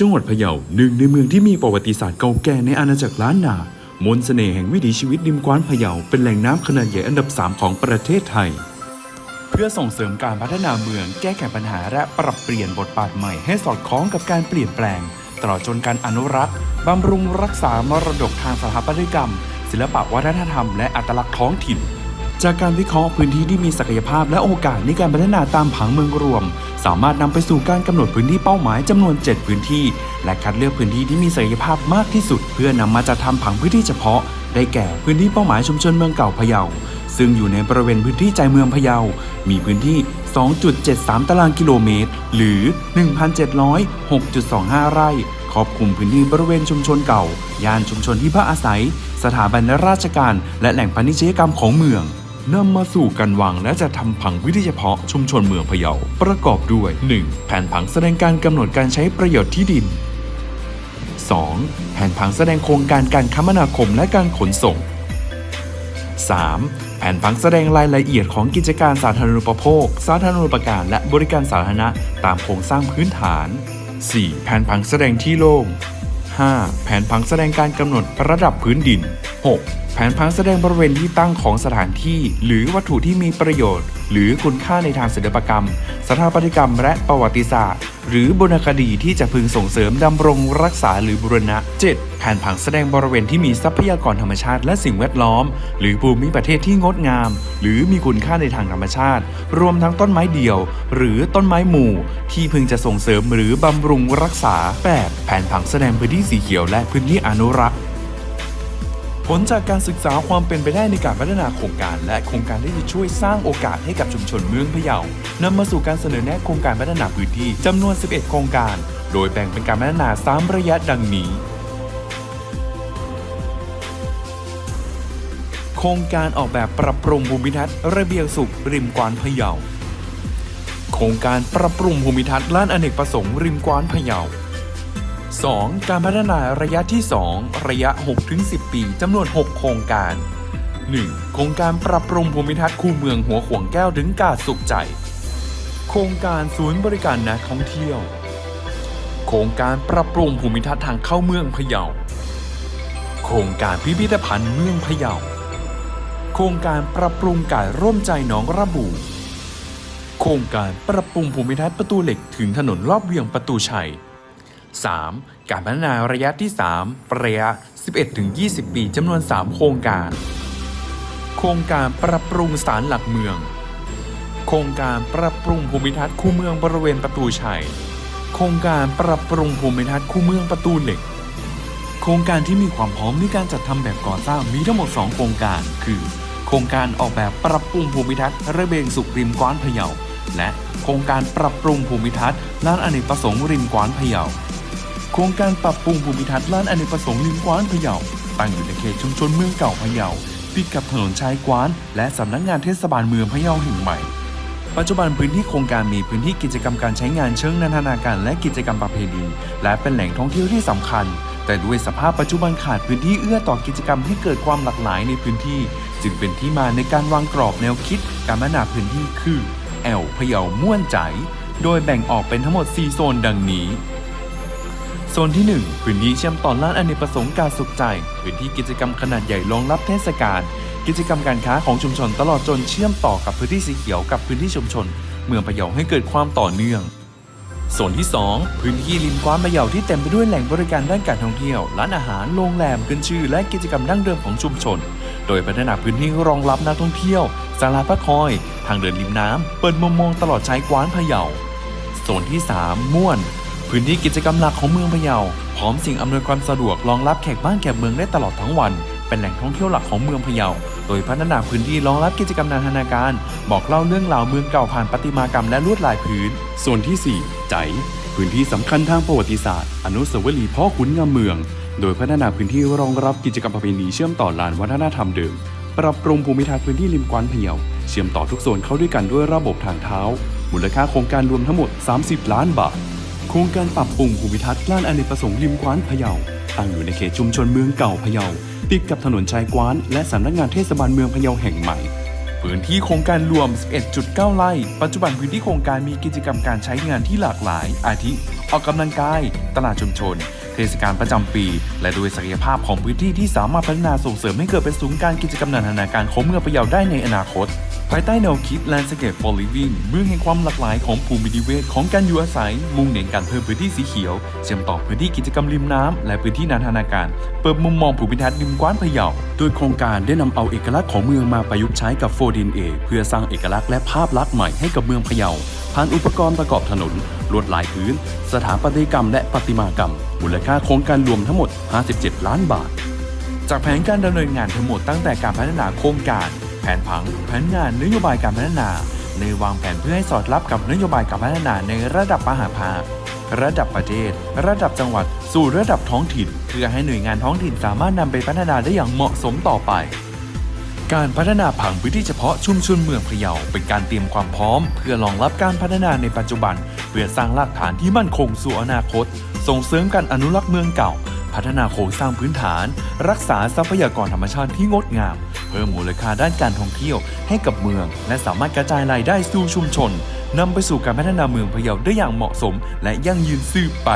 จังหวัดพะเยาหนึ่งในเมืองที่มีประวัติศาสตร์เก่าแก่ในอาณาจักรล้านนามนเสน่ห์แห่งวิถีชีวิตริมกว้านพะเยาเป็นแหล่งน้ำขนาดใหญ่อันดับ 3 ของประเทศไทย เพื่อส่งเสริมการพัฒนาเมือง แก้ไขปัญหาและปรับเปลี่ยนบทบาทใหม่ให้สอดคล้องกับการเปลี่ยนแปลง ตลอดจนการอนุรักษ์บำรุงรักษามรดกทางสถาปัตยกรรม ศิลปะวัฒนธรรมและอัตลักษณ์ท้องถิ่น จากการวิเคราะห์พื้นที่ที่มีศักยภาพและโอกาสในการพัฒนาตามผังเมืองรวม สามารถนำไปสู่การกำหนดพื้นที่เป้าหมายจำนวน 7 พื้นที่ และคัดเลือกพื้นที่ที่มีศักยภาพมากที่สุด เพื่อนำมาจัดทำผังพื้นที่เฉพาะ ได้แก่พื้นที่เป้าหมายชุมชนเมืองเก่าพะเยา ซึ่งอยู่ในบริเวณพื้นที่ใจเมืองพะเยา มีพื้นที่ 2.73 ตารางกิโลเมตร หรือ 1,706.25 ไร่ครอบคลุมพื้นที่บริเวณชุมชนเก่า ย่านชุมชนที่พักอาศัย สถาบันราชการ และแหล่งพาณิชยกรรมของเมือง นำมาสู่การวางและจะทำผังวิธีเฉพาะชุมชนเมืองพะเยา ประกอบด้วย 1. แผนผังแสดงการกำหนดการใช้ประโยชน์ที่ดิน 2. แผนผังแสดงโครงการการคมนาคมและการขนส่ง 3. แผนผังแสดงรายละเอียดของกิจการสาธารณูปโภค สาธารณูปการ และบริการสาธารณะตามโครงสร้างพื้นฐาน 4. แผนผังแสดงที่โล่ง 5. แผนผังแสดงการกำหนดระดับพื้นดิน 6. แผนผังแสดงบริเวณที่ตั้งของสถานที่ หรือวัตถุที่มีประโยชน์ หรือคุณค่าในทางศิลปกรรม สถาปัตยกรรม และประวัติศาสตร์ หรือบุรณคดีที่จะพึงส่งเสริมดำรงรักษาหรือบูรณะ 7. แผนผังแสดงบริเวณที่มีทรัพยากรธรรมชาติและสิ่งแวดล้อม หรือภูมิประเทศที่งดงาม หรือมีคุณค่าในทางธรรมชาติ รวมทั้งต้นไม้เดี่ยว หรือต้นไม้หมู่ ที่พึงจะส่งเสริมหรือบำรุงรักษา 8. แผนผังแสดงพื้นที่สีเขียวและพื้นที่อนุรักษ์ ผลจากการศึกษาความเป็นไปได้ในการพัฒนาโครงการ และโครงการที่จะช่วยสร้างโอกาสให้กับชุมชนเมืองพะเยานำมาสู่การเสนอแนะโครงการพัฒนาพื้นที่จำนวน 11 โครงการ โดยแบ่งเป็นการพัฒนา 3 ระยะดังนี้ โครงการออกแบบปรับปรุงภูมิทัศน์ระเบียงสุขริมกวานพะเยา โครงการปรับปรุงภูมิทัศน์ลานอเนกประสงค์ริมกวานพะเยา 2. การพัฒนาระยะที่ 2 ระยะ 6-10 ปีจำนวน 6 โครงการ 1. โครงการปรับปรุงภูมิทัศน์คูเมืองหัวขวงแก้วถึงกาดสุขใจ โครงการศูนย์บริการนักท่องเที่ยว โครงการปรับปรุงภูมิทัศน์ทางเข้าเมืองพะเยา โครงการพิพิธภัณฑ์เมืองพะเยา โครงการปรับปรุงกายร่วมใจหนองระบูโครงการปรับปรุงภูมิทัศน์ประตูเหล็กถึงถนนรอบเวียงประตูชัย 3. การพัฒนาระยะที่ 3 ระยะ 11-20 ปีจำนวน 3 โครงการ โครงการปรับปรุงสารหลักเมือง โครงการปรับปรุงภูมิทัศน์คูเมืองบริเวณประตูชัย โครงการปรับปรุงภูมิทัศน์คูเมืองประตูเหล็ก โครงการที่มีความพร้อมในการจัดทำแบบก่อสร้างมีทั้งหมด 2 โครงการ คือ โครงการออกแบบปรับปรุงภูมิทัศน์ระเบียงสุขริมกว้านพะเยาและโครงการปรับปรุงภูมิทัศน์ลานอเนกประสงค์ริมกว้านพะเยา โครงการปรับปรุงภูมิทัศน์ลานอเนกประสงค์ริมกว้านพะเยาตั้งอยู่ในเขตชุมชนเมืองเก่าพะเยาติดกับถนนชายกว้าน และสำนักงานเทศบาลเมืองพะเยาแห่งใหม่ ปัจจุบันพื้นที่โครงการมีพื้นที่กิจกรรมการใช้งานเชิงนันทนาการและกิจกรรมประเพณีและเป็นแหล่งท่องเที่ยวที่สำคัญ แต่ด้วยสภาพปัจจุบันขาดพื้นที่เอื้อต่อกิจกรรมให้เกิดความหลากหลายในพื้นที่ จึงเป็นที่มาในการวางกรอบแนวคิด การพัฒนาพื้นที่คือแอลพะเยาม่วนใจ โดยแบ่งออกเป็นทั้งหมด 4 โซนดังนี้ โซนที่ 1 พื้นที่เชื่อมต่อล้านอเนกประสงค์การสุขใจ พื้นที่กิจกรรมขนาดใหญ่รองรับเทศกาล กิจกรรมการค้าของชุมชนตลอดจนเชื่อมต่อกับพื้นที่สีเขียวกับพื้นที่ชุมชน เมืองพะเยาให้เกิดความต่อเนื่องโซนที่ 2 พื้นที่ริมกว้านพะเยาที่เต็มไปด้วยแหล่งบริการด้านการท่องเที่ยว ร้านอาหาร โรงแรมขึ้นชื่อ และกิจกรรมดั้งเดิมของชุมชน โดยพัฒนาพื้นที่รองรับนักท่องเที่ยวศาลาพระคอย ทางเดินริมน้ำ เปิดมุมมองตลอดชายกว้านพะเยา โซนที่ 3 ม่วน พื้นที่กิจกรรมหลักของเมืองพะเยา พร้อมสิ่งอำนวยความสะดวกรองรับแขกบ้านแขกเมืองได้ตลอดทั้งวัน เป็นแหล่งท่องเที่ยวหลักของเมืองพะเยา โดยพัฒนาพื้นที่รองรับกิจกรรมนันาการ บอกเล่าเรื่องราวเมืองเก่าผ่านประติมากรรมและลวดลายพื้น ส่วนที่ 4 ใจ พื้นที่สำคัญทางประวัติศาสตร์ อนุสาวรีย์พ่อขุนงามเมือง โดยพัฒนาพื้นที่รองรับกิจกรรมประเพณีเชื่อมต่อลานวัฒนธรรมเดิม ปรับปรุงภูมิทัศน์พื้นที่ริมกวานพะเยา เชื่อมต่อทุกโซนเข้าด้วยกันด้วยระบบทางเท้า มูลค่าโครงการรวมทั้งหมด 30 ล้านบาท โครงการปรับปรุงภูมิทัศน์ลานอเนกประสงค์ริมกว้านพะเยา ตั้งอยู่ในเขตชุมชนเมืองเก่าพะเยา ติดกับถนนชายกว้าน และสำนักงานเทศบาลเมืองพะเยาแห่งใหม่ พื้นที่โครงการรวม 11.9 ไร่ ปัจจุบันพื้นที่โครงการมีกิจกรรมการใช้งานที่หลากหลาย อาทิ ออกกำลังกาย ตลาดชุมชน เทศกาลประจำปี และโดยศักยภาพของพื้นที่ที่สามารถพัฒนาส่งเสริมให้เกิดเป็นศูนย์การกิจกรรมนันทนาการของเมืองพะเยาได้ในอนาคต ภายใต้แนวคิด Landscape for Living เมืองแห่งความหลากหลายของภูมินิเวศของการอยู่อาศัย มุ่งเน้นการเพิ่มพื้นที่สีเขียว เชื่อมต่อพื้นที่กิจกรรมริมน้ำ และพื้นที่นันทนาการ เปิดมุมมองภูมิทัศน์ริมกว้านพะเยา โดยโครงการได้นำเอาเอกลักษณ์ของเมืองมาประยุกต์ใช้กับ 4DNA เพื่อสร้างเอกลักษณ์และภาพลักษณ์ใหม่ให้กับเมืองพะเยา ผ่านอุปกรณ์ประกอบถนน ลวดลายพื้น สถาปัตยกรรม และประติมากรรม มูลค่าโครงการรวมทั้งหมด 57 ล้านบาท จากแผนการดำเนินงานทั้งหมดตั้งแต่การพัฒนาโครงการแผ นผังแผนงานนโยบายการพัฒนา ในวางแผนเพื่อให้สอดรับกับนโยบายการพัฒนาในระดับมหาภาค ระดับประเทศ ระดับจังหวัด สู่ระดับท้องถิ่น เพื่อให้หน่วยงานท้องถิ่นสามารถนำไปพัฒนาได้อย่างเหมาะสมต่อไปการพัฒนาผังพื้นที่เฉพาะชุมชนเมืองพะเยาเป็นการเตรียมความพร้อม เพื่อรองรับการพัฒนาในปัจจุบัน เพื่อสร้างรากฐานที่มั่นคงสู่อนาคต ส่งเสริมการอนุรักษ์เมืองเก่า พัฒนาโครงสร้างพื้นฐาน รักษาทรัพยากรธรรมชาติที่งดงาม เพิ่มมูลค่าด้านการท่องเที่ยวให้กับเมือง และสามารถกระจายรายได้สู่ชุมชนนำไปสู่การพัฒนาเมืองพะเยาได้อย่างเหมาะสม และยั่งยืนสืบไป